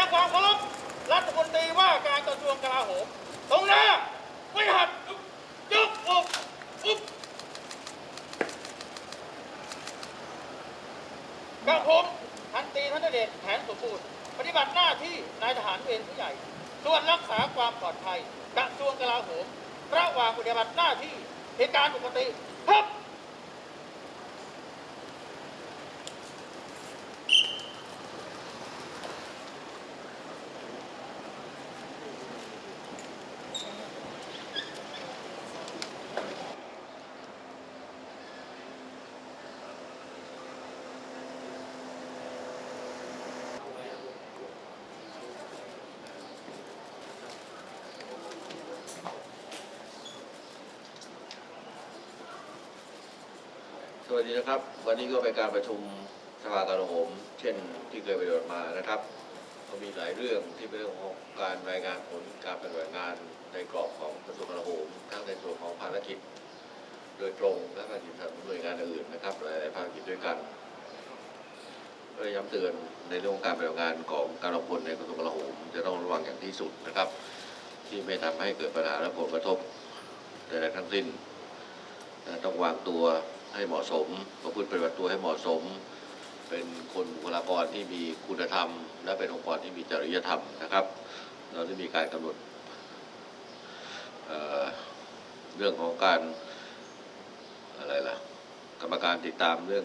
ดงความเคารพรัฐมนตรีว่าการกระทรวงกลาโหมตรงหน้าไม่หัดยกอกอุ๊บกระผมพันตรีธนเดชแผนสมบูรณ์ปฏิบัติหน้าที่นายทหารเวรผู้ใหญ่ส่วนรักษาความปลอดภัยกระทรวงกลาโหมระหว่างปฏิบัติหน้าที่เหตุการณ์ปกติครับ สวัสดีนะครับ วันนี้ก็เป็นการประชุมสภาการโหม เช่นที่เคยไปฏิบัติมานะครับก็มีหลายเรื่องที่เป็นเรื่องของการรายงานผลการปฏิบัติงานในกรอบของกระทรวงกลาโหมทั้งในส่วนของภารกิจ โดยตรงและภารกิจของหน่วยงานอื่นนะครับหลายๆภารกิจด้วยกันก็ย้ำเตือนในเรื่องของการปฏิบัติงานของการพลในกระทรวงกลาโหมจะต้องระวังอย่างที่สุดนะครับ ที่ไม่ทำให้เกิดปัญหาและผลกระทบใดๆทั้งสิ้นต้องวางตัว ให้เหมาะสมประพฤติปฏิบัติตัวให้เหมาะสม เป็นคนบุคลากรที่มีคุณธรรม และเป็นองค์กรที่มีจริยธรรมนะครับ เราได้มีการกำหนดเเรื่องของการอะไรล่ะกรรมการติดตามเรื่อง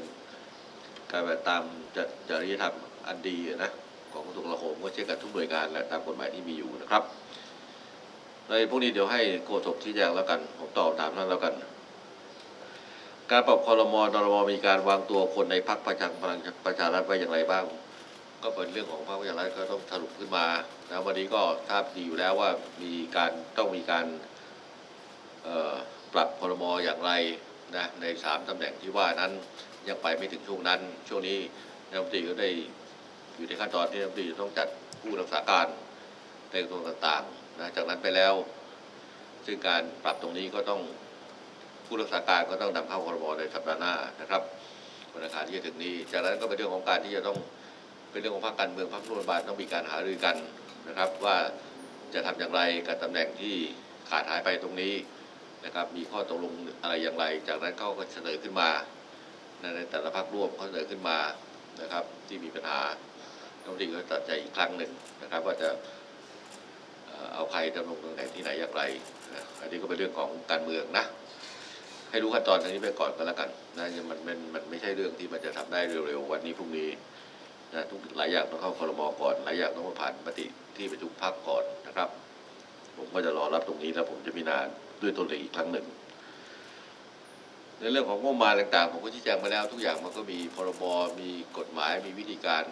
การปฏิบัติตามจจริยธรรมอันดีนะของกระทรวงกลาโหมก็เช่นกันทุกหน่วยงานและตามกฎหมายที่มีอยู่นะครับในพวกนี้เดี๋ยวให้โฆษกชี้แจงแล้วกัน ผมตอบตามนั้นแล้วกัน การปรับคอรมอนรมมีการวางตัวคนในพรรคประชาพลังประชารัฐไว้อย่างไรบ้าง ก็เป็นเรื่องของพรรคประชารัฐก็ต้องสรุปขึ้นมานะวันนี้ก็ทราบดีอยู่แล้วว่ามีการต้องมีการปรับคอรมออย่างไรนะในสามตำแหน่งที่ว่านั้นยังไปไม่ถึงช่วงนั้น ช่วงนี้นายกรัฐมนตรีก็ได้อยู่ในขั้นตอนที่นายกรัฐมนตรีต้องจัดผู้รักษาการในกระทรวงต่างๆนะจากนั้นไปแล้ว ซึ่งการปรับตรงนี้ก็ต้อง ผู้รักษาการก็ต้องนำเข้าคอรมในสัปดาห์หน้านะครับวันอังคารที่จะถึงนี้ จากนั้นก็เป็นเรื่องของการที่จะต้องเป็นเรื่องของภาคการเมืองภาครัฐบาลต้องมีการหารือกันนะครับ ว่าจะทำอย่างไรกับตำแหน่งที่ขาดหายไปตรงนี้นะครับ มีข้อตกลงอะไรอย่างไร จากนั้นเขาก็เสนอขึ้นมาในแต่ละภาคร่วมเขาเสนอขึ้นมานะครับ ที่มีปัญหาต้องดีก็ตัดใจอีกครั้งหนึ่งนะครับ ว่าจะเอาใครดำรงตำแหน่งที่ไหนอย่างไร อันนี้ก็เป็นเรื่องของการเมืองนะ ให้รู้ขั้นตอนตรงนี้ไปก่อนก็แล้วกันนะมันมันมันไม่ใช่เรื่องที่มันจะทำได้เร็วๆวันนี้พรุ่งนี้นะทุกหลายอย่างต้องเข้าครมก่อนหลายอย่างต้องมาผ่านมติที่ประชุมพักก่อนนะครับ ผมก็จะรอรับตรงนี้แล้วผมจะพิจารณาด้วยตนเองอีกครั้งหนึ่ง ในเรื่องของงบประมาณต่างๆผมก็ชี้แจงมาแล้ว ทุกอย่างมันก็มีพรบมีกฎหมายมีวิธีการ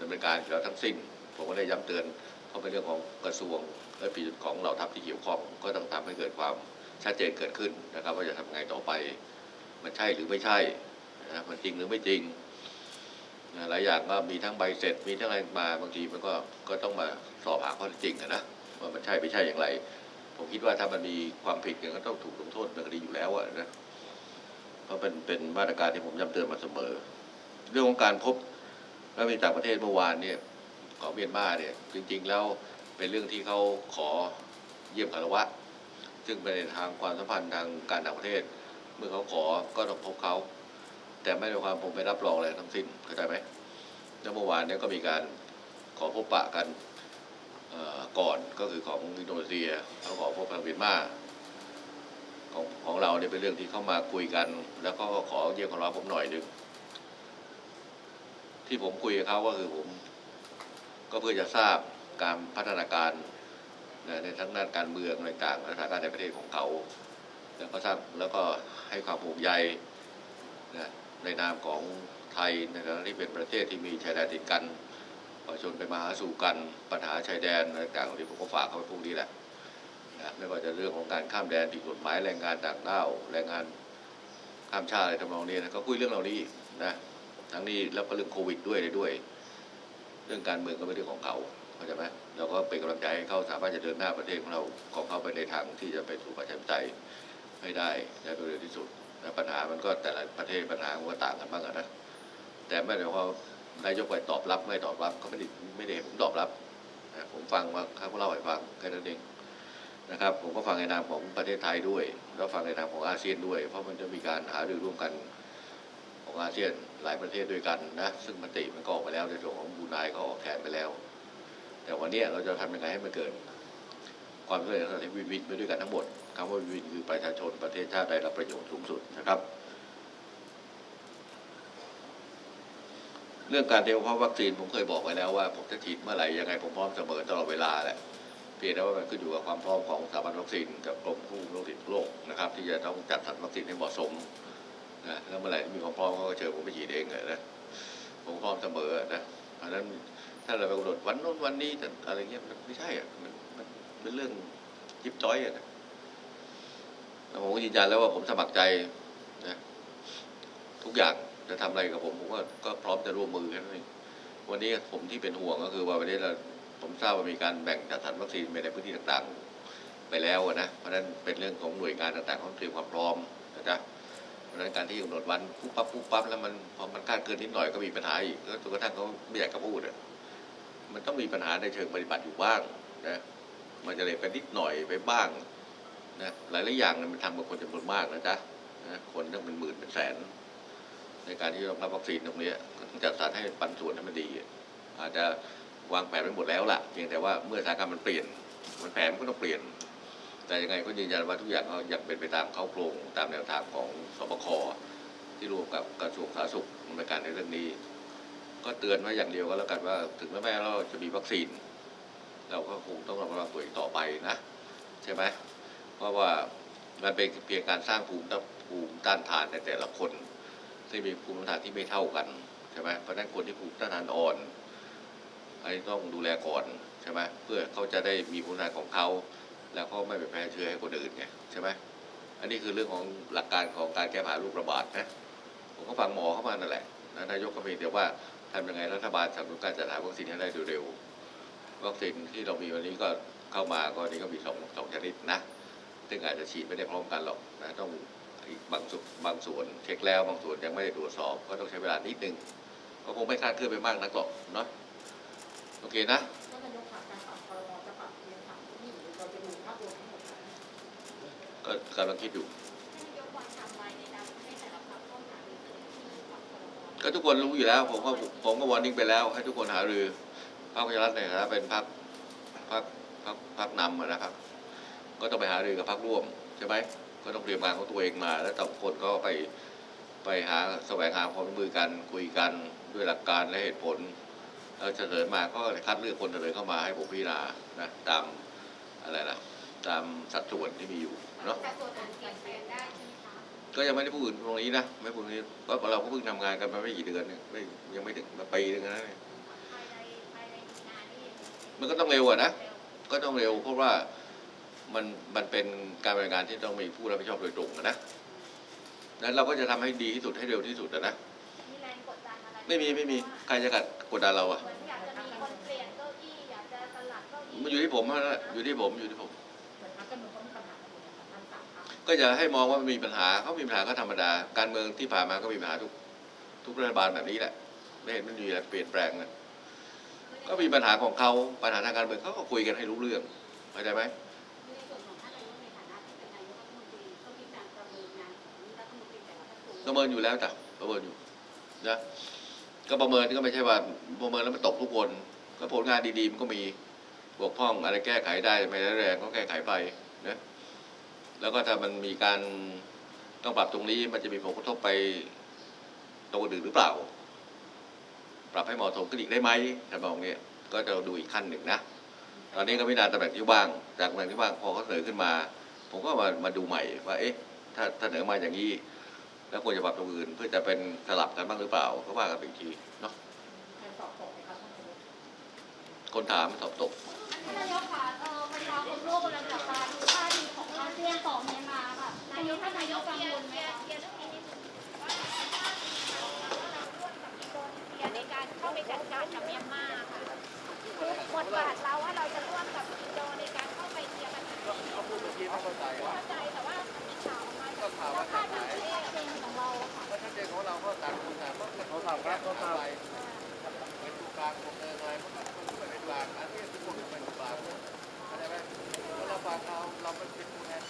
ดำเนินการอยู่แล้วทั้งสิ้น ผมก็ได้ย้ำเตือนเพราะเป็นเรื่องของกระทรวงและปีของเราทัพที่เกี่ยวข้องก็ต้องทำให้เกิดความ ชัดเจนเกิดขึ้นนะครับ ว่าจะทำไงต่อไป มันใช่หรือไม่ใช่นะมันจริงหรือไม่จริงนะหลายอย่างก็มีทั้งใบเสร็จมีทั้งอะไรมาบางทีมันก็ก็ต้องมาสอบหาข้อเท็จจริงนะว่ามันใช่ไม่ใช่อย่างไร ผมคิดว่าถ้ามันมีความผิดเนี่ยก็ต้องถูกลงโทษเป็นคดีอยู่แล้วนะเพราะเป็นเป็นมาตรการที่ผมย้ำเตือนมาเสมอ เรื่องของการพบแล้วมีต่างประเทศเมื่อวานเนี่ยของเมียนมาเนี่ยจริง ๆ แล้วเป็นเรื่องที่เขาขอเยี่ยมคารวะ ซึ่งเป็นทางความสัมพันธ์ทางการต่างประเทศ เมื่อเขาขอก็ต้องพบเขา แต่ไม่ได้ความผมไปรับรองอะไรทั้งสิ้นเข้าใจไหมแล้วเมื่อวานเนี้ก็มีการขอพบปะกันก่อนก็คือของอินโดนีเซียเขาขอพบทางเมียนมาของของเราเนี่ยเป็นเรื่องที่เข้ามาคุยกัน แล้วก็ขอเยี่ยมของเราผมหน่อยหนึ่งที่ผมคุยกับเขาก็คือผม ก็เพื่อจะทราบการพัฒนาการ ในทั้งด้านการเมืองต่างๆและสถานการณ์ในประเทศของเขาแล้วก็สร้างแล้วก็ให้ความภูมิใจนะในนามของไทยในฐานะที่เป็นประเทศที่มีชายแดนติดกันประชาชนไปมาหาสู่กันปัญหาชายแดนอะไรต่างๆที่ผมก็ฝากเขาไปพวกนี้แหละนะไม่ว่าจะเรื่องของการข้ามแดนผิดกฎหมายแรงงานต่างด้าวแรงงานข้ามชาติอะไรทำนองนี้นะก็คุยเรื่องเหล่านี้นะทั้งนี้แล้วก็เรื่องโควิดด้วยเลยด้วย เรื่องการเมืองก็เป็นเรื่องของเขา เข้าใจไหมเราก็เป็นกำลังใจให้เขาสามารถจะเดินหน้าประเทศของเราของเขาไปในทางที่จะไปสู่ประชาธิปไตยให้ได้ได้โดยเร็วที่สุดและปัญหามันก็แต่ละประเทศปัญหามันก็ต่างกันบ้างนะแต่ไม่ได้ว่านายกไปตอบรับไม่ตอบรับก็ไม่ได้ไม่ได้ผมตอบรับผมฟังว่าเขาเล่าให้ฟังแค่นั้นเองนะครับผมก็ฟังในนามของประเทศไทยด้วย แล้วฟังในนามของอาเซียนด้วย เพราะมันจะมีการหารือร่วมกันของอาเซียนหลายประเทศด้วยกันนะซึ่งมติมันก็ออกไปแล้วในส่วนของบรูไนก็ออกแทนไปแล้ว แต่วันนี้เราจะทำยังไงให้มันเกิด ความสำเร็จในวินวินไปด้วยกันทั้งหมดคำว่าวินวินคือประชาชนประเทศชาติได้รับประโยชน์สูงสุดนะครับ เรื่องการเตรียมพร้อมวัคซีนผมเคยบอกไว้แล้วว่าผมจะฉีดเมื่อไหร่ยังไงผมพร้อมเสมอตลอดเวลาแหละเพียงแต่ว่ามันขึ้นอยู่กับความพร้อมของสถาบันวัคซีนกับกรมควบคุมโรคติดโรคนะครับ ที่จะต้องจัดสรรวัคซีนให้เหมาะสมนะแล้วเมื่อไหร่ที่มีความพร้อมเขาก็เชิญผมไปฉีดเองเลยนะผมพร้อมเสมอนะเพราะฉะนั้น ถ้าเราไปกำหนดวันโน้นวันนี้อะไรเงี้ยมันไม่ใช่อะมันมันเป็นเรื่องยิบจ้อยอะนะผมก็ยืนยันแล้วว่าผมสมัครใจนะทุกอย่างจะทำอะไรกับผมผมก็ก็พร้อมจะร่วมมือแค่นั้นเองวันนี้ผมที่เป็นห่วงก็คือว่าวันนี้เราผมทราบว่ามีการแบ่งจัดสรรวัคซีนไปในพื้นที่ต่างๆไปแล้วนะเพราะฉะนั้นเป็นเรื่องของหน่วยงานต่างๆเขาเตรียมความพร้อมนะจ๊ะเพราะนั้นการที่กำหนดวันปุ๊บปั๊บปุ๊บปั๊บแล้วมันพอมันคาดเกินนิดหน่อยก็มีปัญหาอีกแล้วจนกระทั่งเขาไม่อยากจะพูดอะ มันต้องมีปัญหาในเชิงปฏิบัติอยู่บ้างนะมันจะเลยไปนิดหน่อยไปบ้างนะหลายๆอย่างเนี่ยมันทำกับคนจำนวนมากนะจ๊ะนะคนต้งเป็นหมื่นเป็นแสน ในการที่จะรับวัคซีนตรงนี้ก็ต้องจัดสรรให้ปันส่วนให้มันดี อาจจะวางแผนไว้หมดแล้วล่ะเพียงแต่ว่าเมื่อสถานการณ์มันเปลี่ยน มันแผนมันก็ต้องเปลี่ยน แต่ยังไงก็ยืนยันว่าทุกอย่างก็ยังเป็นไปตามเข้าโครงตามแนวทางของสบคที่รวมกับกระทรวงสาธารณสุขดำเนินการในเรื่องนี้ ก็เตือนไว้อย่างเดียวก็แล้วกันว่า ถึงแม้เราจะมีวัคซีน เราก็คงต้องระมัดระวังตัวเองต่อไปนะ ใช่ไหมเพราะว่ามันเป็นเพียงการสร้างภูมิต้านภูมิต้านทานในแต่ละคน ซึ่งมีภูมิต้านทานที่ไม่เท่ากันใช่ไหมเพราะนั้นคนที่ภูมิต้านทานอ่อนอันนี้ต้องดูแลก่อนใช่ไหมเพื่อเขาจะได้มีภูมิต้านทานของเขา แล้วก็ไม่ไปแพร่เชื้อให้คนอื่นไงใช่ไหมอันนี้คือเรื่องของหลักการของการแก้ปัญหาโรคระบาดนะผมก็ฟังหมอเข้ามานั่นแหละนะนายกก็มีแต่ว่า ทำยังไงรัฐบาลสนับสนุนการจัดหาวัคซีนให้ได้เร็วๆวัคซีนที่เรามีวันนี้ก็เข้ามาก็นี้ก็มีสองสองชนิดนะ ซึ่งอาจจะฉีดไม่ได้พร้อมกันหรอกนะต้องอีกบางส่วนบางส่วนเช็คแล้วบางส่วนยังไม่ได้ตรวจสอบก็ต้องใช้เวลานิดนึงก็คงไม่คลาดเคลื่อนไปมากนักหรอกเนาะโอเคนะท่านนายกค่ะการปรับพรบจะปรับเพียงสามที่หรือเราจะดูภาพรวมทั้งหมดคะก็กำลังคิดอยู่ ก็ทุกคนรู้อยู่แล้ว ผมก็ผมก็วอร์นิ่งไปแล้ว ให้ทุกคนหารือพรรคประชารัฐในฐานะเป็นพรรคพรรคพรรคพรรคนำนะครับ ก็ต้องไปหารือกับพรรคร่วมใช่ไหมก็ต้องเตรียมงานของตัวเองมา แล้วแต่คนก็ไปไปหาแสวงหาความร่วมมือกันคุยกันด้วยหลักการและเหตุผลแล้วเสนอมาก็คัดเลือกคนเสนอเข้ามาให้ผมพิจารณานะตามอะไรนะตามสัดส่วนที่มีอยู่เนาะแต่ส่วนการเปลี่ยงได้ใช่ไหมคะ ก็ยังไม่ได้พูดถึงตรงนี้นะไม่พูดตรงนี้ก็เราก็เพิ่งทำงานกันมาไม่กี่เดือนเนี่ยไม่ยังไม่ถึงปีนึงนะเนี่ยภายในภายในงานนี่มันก็ต้องเร็วอะนะเร็วก็ต้องเร็วเพราะว่ามันมันเป็นการบริการที่ต้องมีผู้รับผิดชอบโดยตรงอะนะนั้นเราก็จะทำให้ดีที่สุดให้เร็วที่สุดอะนะมีแรงกดดันอะไรไม่มีไม่มีใครจะกัดกดดันเราอะเหมือนอยากจะมีคนเปลี่ยนเก้าอี้อยากจะสลัดเก้าอี้มันอยู่ที่ผมนะอยู่ที่ผมอยู่ที่ผม สามพรรคก็จะให้มองว่ามันมีปัญหาเขามีปัญหาก็ธรรมดา การเมืองที่ผ่านมาก็มีปัญหาทุกทุกรัฐบาลแบบนี้แหละ ไม่เห็นมันมีอะไรเปลี่ยนแปลงนะก็มีปัญหาของเขาปัญหาทางการเมืองเขาก็คุยกันให้รู้เรื่องเข้าใจไหมในส่วนของท่านนายกในฐานะที่เป็นนายกรัฐมนตรีก็มีการประเมินงานของรัฐมนตรีแต่ละกระทรวงประเมินอยู่แล้วจ้ะประเมินอยู่นะก็ประเมินก็ไม่ใช่ว่าประเมินแล้วมันตกทุกคนก็ผลงานดีๆมันก็มีบกพร่องอะไรแก้ไขได้ไม่ได้แรงก็แก้ไขไปนะ แล้วก็ถ้ามันมีการต้องปรับตรงนี้มันจะมีผลกระทบไปตรงอื่นหรือเปล่า ปรับให้เหมาะสมขึ้นอีกได้ไหมถ้ามองเนี้ยก็จะดูอีกขั้นหนึ่งนะ ตอนนี้ก็พิจารณาตำแหน่งที่ว่าง จากตำแหน่งที่ว่างพอเขาเสนอขึ้นมา ผมก็มามาดูใหม่ว่าเอ๊ะ ถ้าถ้าเสนอมาอย่างนี้ แล้วควรจะปรับตรงอื่น เพื่อจะเป็นสลับกันบ้างหรือเปล่าก็ว่ากันอีกทีเนาะครสอบตกคนถามสอบตกท่นายกค่ะเออประชาคมโลกกำลังจับตาดู ยัต่อเมียนมาแบบนายกท่านนายกกังวลไหมคะในการเข้าไปจัดการกับเมียนมาค่ะคือบทบาทเราว่าเราจะร่วมกับอินโดในการเข้าไปเคลียร์ปัญหาเขาพูดเมื่อกี้เข้าใจว่าเข้าใจแต่ว่ามีข่าวออกมาก็ข่าวว่าจะหายของเราค่ะเพราะชัดเจนของเราก็ต่างคนต่างต้องเขาทำครับเขาทำไปเป็นกลางผมเดินหน่อยมันก็เป็นกลางอันนี้ทุกคนเป็นกลางเข้าไหมเราฟังเราเราเป็นคน